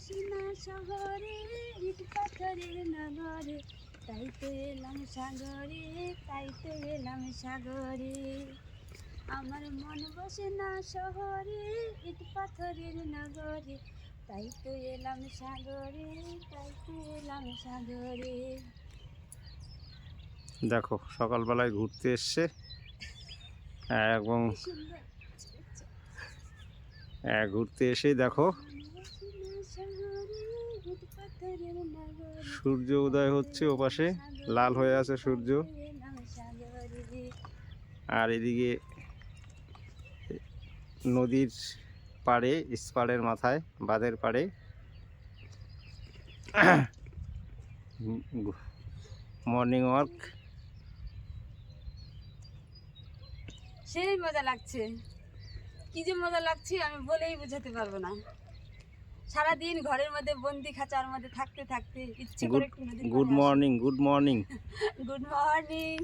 বসি না শহরে ইট পাথরের নগরে তাই তো এলাম সাগরে তাই তো এলাম সাগরে। আমার মন বসে না শহরে ইট পাথরের নগরে তাই তো এলাম সাগরে তাই তো এলাম সাগরে। দেখো সকালবেলায় ঘুরতে এসছে। এবং কি ঘুরতে এসেই দেখো। সূর্য উদয় হচ্ছে ওপাশে, লাল হয়ে আছে সূর্য। আর এদিকে নদীর পাড়ে, ইস্পাড়ের মাথায়, বাঁধের পাড়ে। মর্নিং ওয়াক সেই মজা লাগছে। কি যে মজা লাগছে আমি বলেই বোঝাতে পারব না। সারাদিন ঘরের মধ্যে বন্দি খাঁচার মধ্যে থাকতে থাকতে ইচ্ছে করে good good morning good morning good morning